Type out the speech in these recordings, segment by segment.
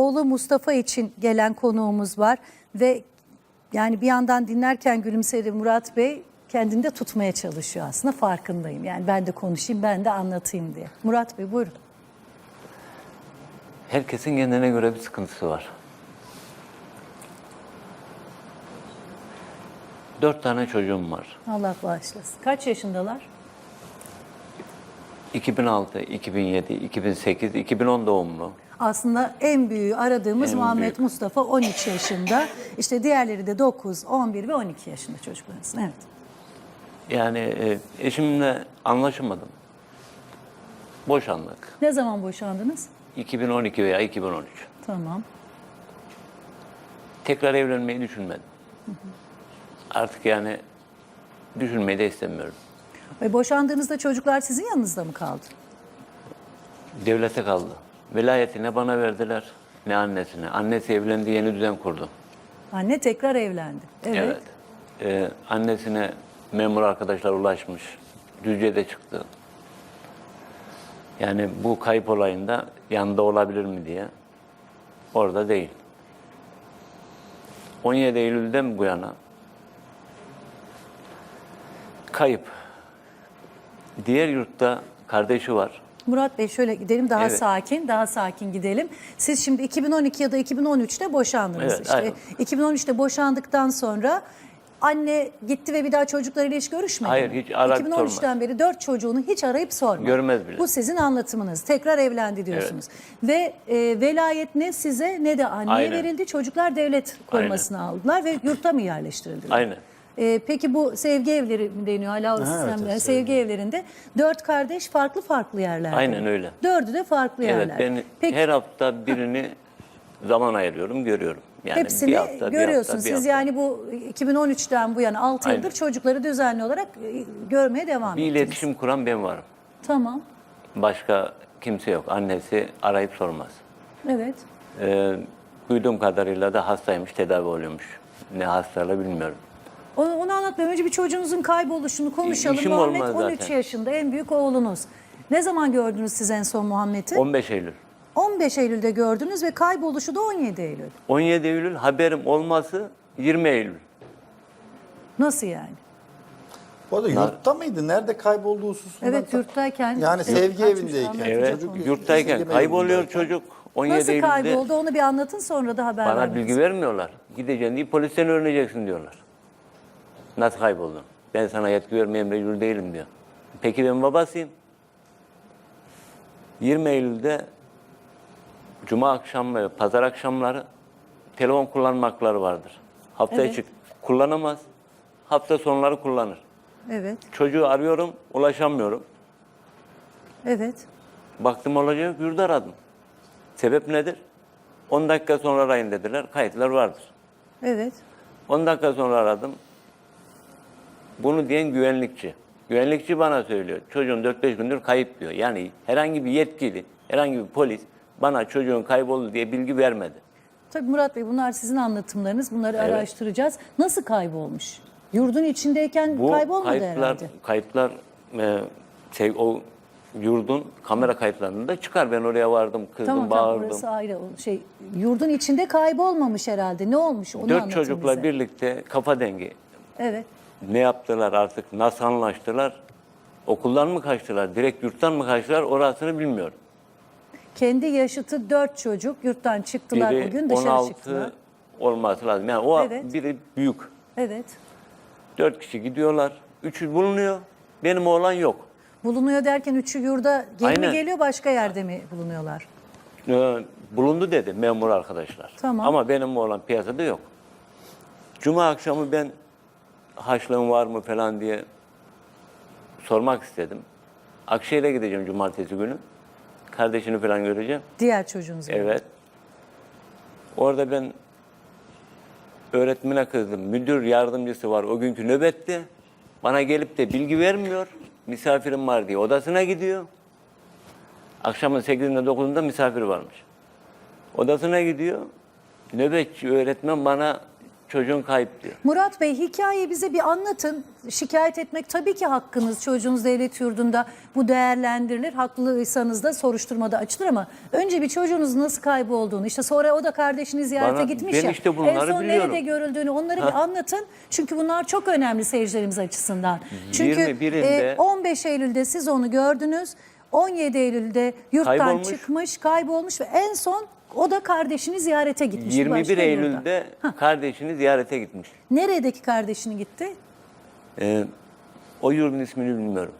oğlu Mustafa için gelen konuğumuz var ve yani bir yandan dinlerken gülümsedi Murat Bey kendinde tutmaya çalışıyor aslında farkındayım. Yani ben de konuşayım ben de anlatayım diye. Murat Bey buyurun. Herkesin kendine göre bir sıkıntısı var. Dört tane çocuğum var. Allah bağışlasın. Kaç yaşındalar? 2006, 2007, 2008, 2010 doğumlu. Aslında en büyüğü aradığımız En Muhammed büyük. Mustafa 13 yaşında. İşte diğerleri de 9, 11 ve 12 yaşında çocuklarınız. Evet. Yani e, eşimle anlaşamadım. Boşandık. Ne zaman boşandınız? 2012 veya 2013. Tamam. Tekrar evlenmeyi düşünmedim. Artık yani düşünmeyi de istemiyorum. Ve boşandığınızda çocuklar sizin yanınızda mı kaldı? Devlete kaldı. Velayeti ne bana verdiler ne annesine. Annesi evlendi yeni düzen kurdu. Anne tekrar evlendi. Evet. Evet. Ee, annesine memur arkadaşlar ulaşmış. Düzce'de çıktı. Yani bu kayıp olayında yanında olabilir mi diye. Orada değil. 17 Eylül'den bu yana kayıp. Diğer yurtta kardeşi var. Murat Bey şöyle gidelim daha Evet. sakin, daha sakin gidelim. Siz şimdi 2012 ya da 2013'te boşandınız. Evet, işte aynen. 2013'te boşandıktan sonra anne gitti ve bir daha çocuklarıyla hiç görüşmedi Hayır, mi? hiç arayıp 2013'ten beri dört çocuğunu hiç arayıp sormadı. Görmez bile. Bu sizin anlatımınız. Tekrar evlendi diyorsunuz. Ve e, velayet ne size ne de anneye Aynen. verildi. Çocuklar devlet korumasına aldılar ve yurtta mı yerleştirildiler? Aynen. Ee, peki bu sevgi evleri mi deniyor hala o evet, sistemler? evet, sevgi evlerinde dört kardeş farklı farklı yerlerde. Aynen öyle. Dördü de farklı Evet yerler. ben Peki her hafta birini zaman ayırıyorum, görüyorum. Yani hepsini bir hafta, bir görüyorsun. hafta, bir Siz hafta. yani bu 2013'ten bu yana 6 yıldır Aynen. çocukları düzenli olarak e, görmeye devam bir ettiniz. iletişim kuran ben varım. Tamam. Başka kimse yok. Annesi arayıp sormaz. Evet. Ee, duyduğum kadarıyla da hastaymış, tedavi oluyormuş. Ne hastalığı bilmiyorum. Onu, onu anlatmadan önce bir çocuğunuzun kayboluşunu konuşalım. İşim Muhammed olmaz 13 zaten. yaşında en büyük oğlunuz. Ne zaman gördünüz siz en son Muhammed'i? 15 Eylül. 15 Eylül'de gördünüz ve kayboluşu da 17 Eylül. 17 Eylül haberim olması 20 Eylül. Nasıl yani? Bu arada yurtta mıydı? Nerede kaybolduğu hususunda? Evet yurttayken. Yani sevgi kaçmış, evindeyken. Evet, onu. yurttayken Sevgi kayboluyor evindeyken. çocuk. 17 Nasıl Eylül'de kayboldu onu bir anlatın sonra da haber bana verin. bilgi vermiyorlar. Gideceksin diye polisten öğreneceksin diyorlar. Nasıl kayboldun? Ben sana yetki vermeye mecbur değilim diyor. Peki ben babasıyım. 20 Eylül'de Cuma akşam ve pazar akşamları telefon kullanma hakları vardır. Hafta Evet. içi kullanamaz. Hafta sonları kullanır. Evet, Çocuğu arıyorum, ulaşamıyorum. evet. Baktım olacak, yurda aradım. Sebep nedir? 10 dakika sonra arayın dediler, kayıtlar vardır. Evet. 10 dakika sonra aradım. Bunu diyen güvenlikçi. Güvenlikçi bana söylüyor. Çocuğun 4-5 gündür kayıp diyor. Yani herhangi bir yetkili, herhangi bir polis bana çocuğun kayboldu diye bilgi vermedi. Tabii Murat Bey bunlar sizin anlatımlarınız. Bunları Evet. araştıracağız. Nasıl kaybolmuş? Yurdun içindeyken Bu kaybolmadı kayıtlar, herhalde. kayıtlar e, şey, o yurdun kamera kayıtlarında çıkar. Ben oraya vardım, kızdım, Tamam tamam bağırdım. orası ayrı. O Şey, yurdun içinde kaybolmamış herhalde. Ne olmuş onu Dört çocukla bize. birlikte kafa dengi. Evet. Ne yaptılar artık, nasıl anlaştılar? Okuldan mı kaçtılar, direkt yurttan mı kaçtılar orasını bilmiyorum. Kendi yaşıtı dört çocuk yurttan çıktılar Biri o gün dışarı 16 çıktılar. olması lazım. Yani o Evet. biri büyük. Evet. Dört kişi gidiyorlar. Üçü bulunuyor. Benim oğlan yok. Bulunuyor derken üçü yurda geri mi Aynen. geliyor başka yerde mi bulunuyorlar? Ee, bulundu dedi memur arkadaşlar. Tamam. Ama benim oğlan piyasada yok. Cuma akşamı ben haçlığım var mı falan diye sormak istedim. Akşehir'e gideceğim cumartesi günü. Kardeşini falan göreceğim. Diğer çocuğunuz gibi. Evet. Orada ben öğretmene kızdım. Müdür yardımcısı var o günkü nöbette. Bana gelip de bilgi vermiyor. Misafirim var diye odasına gidiyor. Akşamın 8'inde 9'unda misafir varmış. Odasına gidiyor. Nöbetçi öğretmen bana çocuğun kayıp diyor. Murat Bey hikayeyi bize bir anlatın. Şikayet etmek tabii ki hakkınız. Çocuğunuz devlet yurdunda bu değerlendirilir. Haklıysanız da soruşturmada açılır ama önce bir çocuğunuzun nasıl kaybolduğunu işte sonra o da kardeşini ziyarete Bana- gitmiş ben ya. işte bunları en son biliyorum. nerede görüldüğünü onları bir anlatın. Çünkü bunlar çok önemli seyircilerimiz açısından. Çünkü 21'inde e, 15 Eylül'de siz onu gördünüz. 17 Eylül'de yurttan Kaybolmuş. çıkmış, kaybolmuş ve en son o da kardeşini ziyarete gitmiş. 21 başka yurda. Eylül'de kardeşini ziyarete gitmiş. Neredeki kardeşini gitti? Ee, o yurdun ismini bilmiyorum.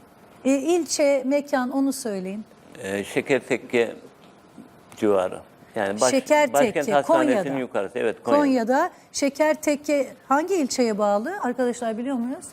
E, ilçe, mekan onu söyleyin. Ee, Şekertekke civarı. Yani baş, Şekertekke, Konya'da. yukarısı. Evet Konya. Konya'da Şekertekke hangi ilçeye bağlı? Arkadaşlar biliyor muyuz?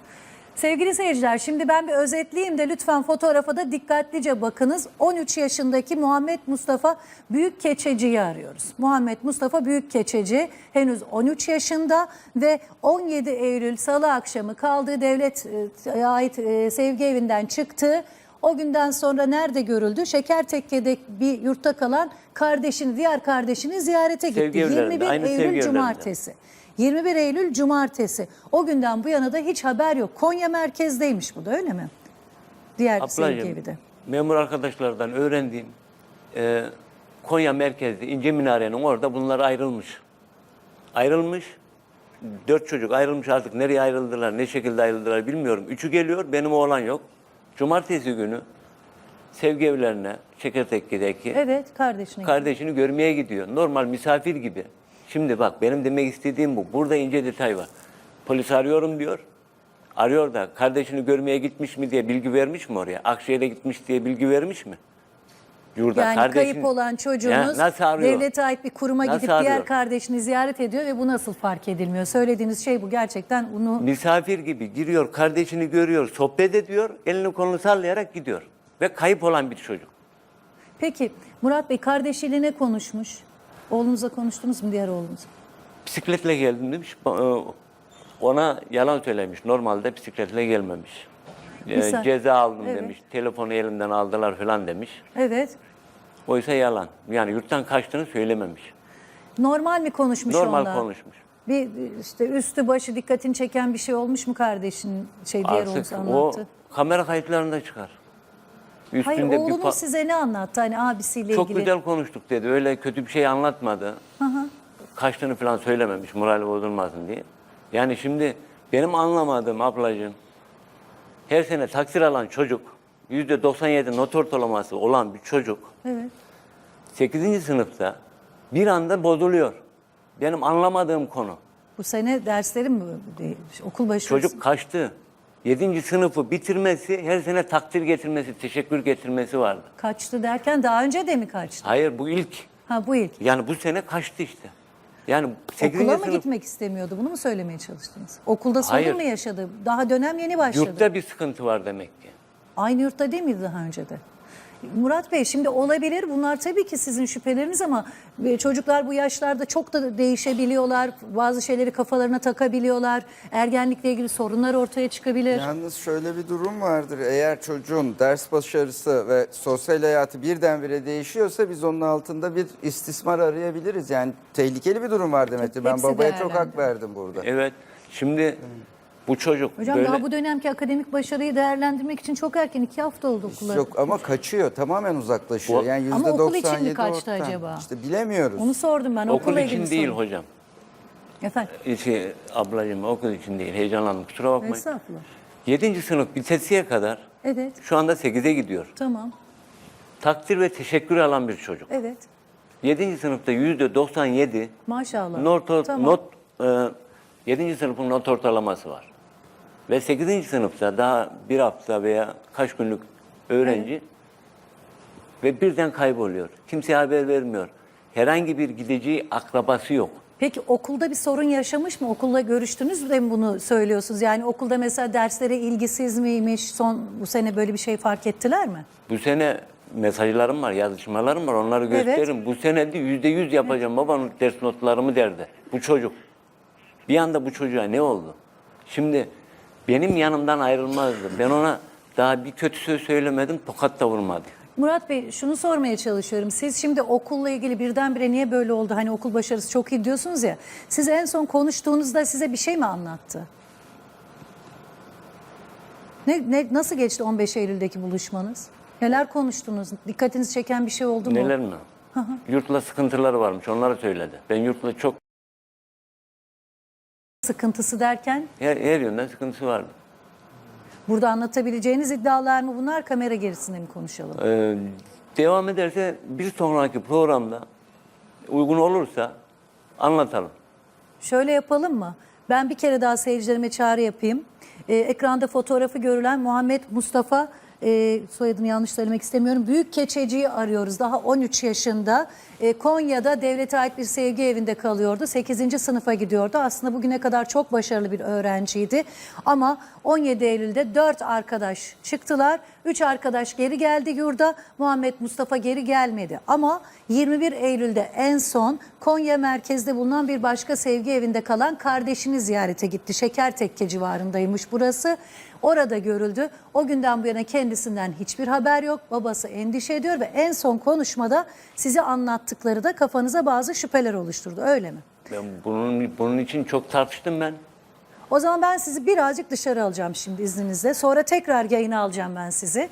Sevgili seyirciler şimdi ben bir özetleyeyim de lütfen fotoğrafa da dikkatlice bakınız. 13 yaşındaki Muhammed Mustafa Büyükkeçeci'yi arıyoruz. Muhammed Mustafa Büyükkeçeci henüz 13 yaşında ve 17 Eylül Salı akşamı kaldığı devlete ait e, sevgi evinden çıktı. O günden sonra nerede görüldü? Şekertekke'de bir yurtta kalan kardeşini, diğer kardeşini ziyarete gitti. Sevgi evlerinde, 21 aynı sevgi Eylül evlerinde. Cumartesi. 21 Eylül Cumartesi. O günden bu yana da hiç haber yok. Konya merkezdeymiş bu da öyle mi? Diğer Ablacığım, evi de. memur arkadaşlardan öğrendiğim e, Konya merkezli İnce Minare'nin orada bunlar ayrılmış. Ayrılmış. Dört çocuk ayrılmış artık nereye ayrıldılar, ne şekilde ayrıldılar bilmiyorum. Üçü geliyor, benim oğlan yok. Cumartesi günü sevgi evlerine, Çekertekke'deki Evet kardeşine. kardeşini görmeye gidiyor. Normal misafir gibi. Şimdi bak benim demek istediğim bu. Burada ince detay var. Polis arıyorum diyor. Arıyor da kardeşini görmeye gitmiş mi diye bilgi vermiş mi oraya? Akşehir'e gitmiş diye bilgi vermiş mi? Yurda yani kardeşini- kayıp olan çocuğunuz Ya devlete ait bir kuruma Nasıl gidip diğer arıyor? kardeşini ziyaret ediyor ve bu nasıl fark edilmiyor? Söylediğiniz şey bu gerçekten bunu Misafir gibi giriyor, kardeşini görüyor, sohbet ediyor, elini kolunu sallayarak gidiyor. Ve kayıp olan bir çocuk. Peki Murat Bey kardeşiyle ne konuşmuş? Oğlunuza konuştunuz mu diğer oğlunuz? Bisikletle geldim demiş. E, Ona yalan söylemiş. Normalde bisikletle gelmemiş. E, Misal- ceza aldım Evet. demiş. Telefonu elimden aldılar falan demiş. Evet. Oysa yalan. Yani yurttan kaçtığını söylememiş. Normal mi konuşmuş Normal onunla? konuşmuş. Bir işte üstü başı dikkatini çeken bir şey olmuş mu kardeşin şey diğer Artık oğlunuz o anlattı? kamera kayıtlarında çıkar. Hayır Üstünde bir oğlunuz size ne anlattı hani abisiyle Çok ilgili? güzel konuştuk dedi. Öyle kötü bir şey anlatmadı. Kaçtığını falan söylememiş morali bozulmasın diye. Yani şimdi benim anlamadığım ablacığım her sene taksir alan çocuk yüzde 97 not ortalaması olan bir çocuk Evet. 8. sınıfta bir anda bozuluyor. Benim anlamadığım konu. Bu sene derslerim mi okul başı Çocuk kaçtı. 7. sınıfı bitirmesi, her sene takdir getirmesi, teşekkür getirmesi vardı. kaçtı derken daha önce de mi kaçtı? Hayır bu ilk. Ha bu ilk. Yani bu sene kaçtı işte. Yani 8. Okula mı sınıf gitmek istemiyordu? Bunu mu söylemeye çalıştınız? Okulda sorun Hayır. mu yaşadı? Daha dönem yeni başladı. yurtta bir sıkıntı var demek ki. Aynı yurtta değil miydi daha önce de? Murat Bey şimdi olabilir bunlar tabii ki sizin şüpheleriniz ama e, çocuklar bu yaşlarda çok da değişebiliyorlar. Bazı şeyleri kafalarına takabiliyorlar. Ergenlikle ilgili sorunlar ortaya çıkabilir. Yalnız şöyle bir durum vardır. Eğer çocuğun ders başarısı ve sosyal hayatı birdenbire değişiyorsa biz onun altında bir istismar arayabiliriz. Yani tehlikeli bir durum var demektir. Ben Hepsi babaya çok hak verdim burada. Evet. Şimdi bu çocuk Hocam böyle daha bu dönemki akademik başarıyı değerlendirmek için çok erken iki hafta oldu okullar. Yok ama kaçıyor. Tamamen uzaklaşıyor. O- Yani yüzde Ama okul için mi 97 kaçtı ortadan. acaba? İşte bilemiyoruz. Onu sordum ben okul okulla için değil sorun. hocam. Efendim Şey, ablacığım okul için değil. Heyecanlandım kusura bakmayın. estağfurullah. 7. sınıf bitesiye kadar Evet şu anda 8'e gidiyor. tamam Takdir ve teşekkür alan bir çocuk. evet 7. sınıfta yüzde 97 maşallah. not, tamam. not e, 7. sınıfın not ortalaması var. Ve 8. sınıfta daha bir hafta veya kaç günlük öğrenci ve birden kayboluyor. Kimseye haber vermiyor. Herhangi bir gideceği akrabası yok. Peki okulda bir sorun yaşamış mı? Okulla görüştünüz de mi bunu söylüyorsunuz? Yani okulda mesela derslere ilgisiz miymiş? Son bu sene böyle bir şey fark ettiler mi? Bu sene mesajlarım var, yazışmalarım var. Onları Evet. gösteririm. Bu sene de yüzde yüz yapacağım babanın ders notlarımı derdi. Bu çocuk. Bir anda bu çocuğa ne oldu? Şimdi benim yanımdan ayrılmazdı. Ben ona daha bir kötü söz söylemedim, tokat da vurmadı. Murat Bey şunu sormaya çalışıyorum. Siz şimdi okulla ilgili birdenbire niye böyle oldu? Hani okul başarısı çok iyi diyorsunuz ya. Siz en son konuştuğunuzda size bir şey mi anlattı? Ne, ne nasıl geçti 15 Eylül'deki buluşmanız? Neler konuştunuz? Dikkatinizi çeken bir şey oldu mu? Neler mi? Yurtla sıkıntıları varmış. Onları söyledi. Ben yurtla çok Sıkıntısı derken her, her yönden sıkıntısı vardı. burada anlatabileceğiniz iddialar mı bunlar? Kamera gerisinde mi konuşalım? Ee, devam ederse bir sonraki programda uygun olursa anlatalım. Şöyle yapalım mı? Ben bir kere daha seyircilerime çağrı yapayım. Ee, ekranda fotoğrafı görülen Muhammed Mustafa, e, soyadını yanlış söylemek istemiyorum. Büyük Keçeci'yi arıyoruz. Daha 13 yaşında. E, Konya'da devlete ait bir sevgi evinde kalıyordu. 8. sınıfa gidiyordu. Aslında bugüne kadar çok başarılı bir öğrenciydi. Ama 17 Eylül'de 4 arkadaş çıktılar. 3 arkadaş geri geldi yurda. Muhammed Mustafa geri gelmedi. Ama 21 Eylül'de en son Konya merkezde bulunan bir başka sevgi evinde kalan kardeşini ziyarete gitti. Şekertekke civarındaymış burası. Orada görüldü. O günden bu yana kendisinden hiçbir haber yok. Babası endişe ediyor ve en son konuşmada size anlattıkları da kafanıza bazı şüpheler oluşturdu. Öyle mi? Ben bunun bunun için çok tartıştım ben. O zaman ben sizi birazcık dışarı alacağım şimdi izninizle. Sonra tekrar yayına alacağım ben sizi.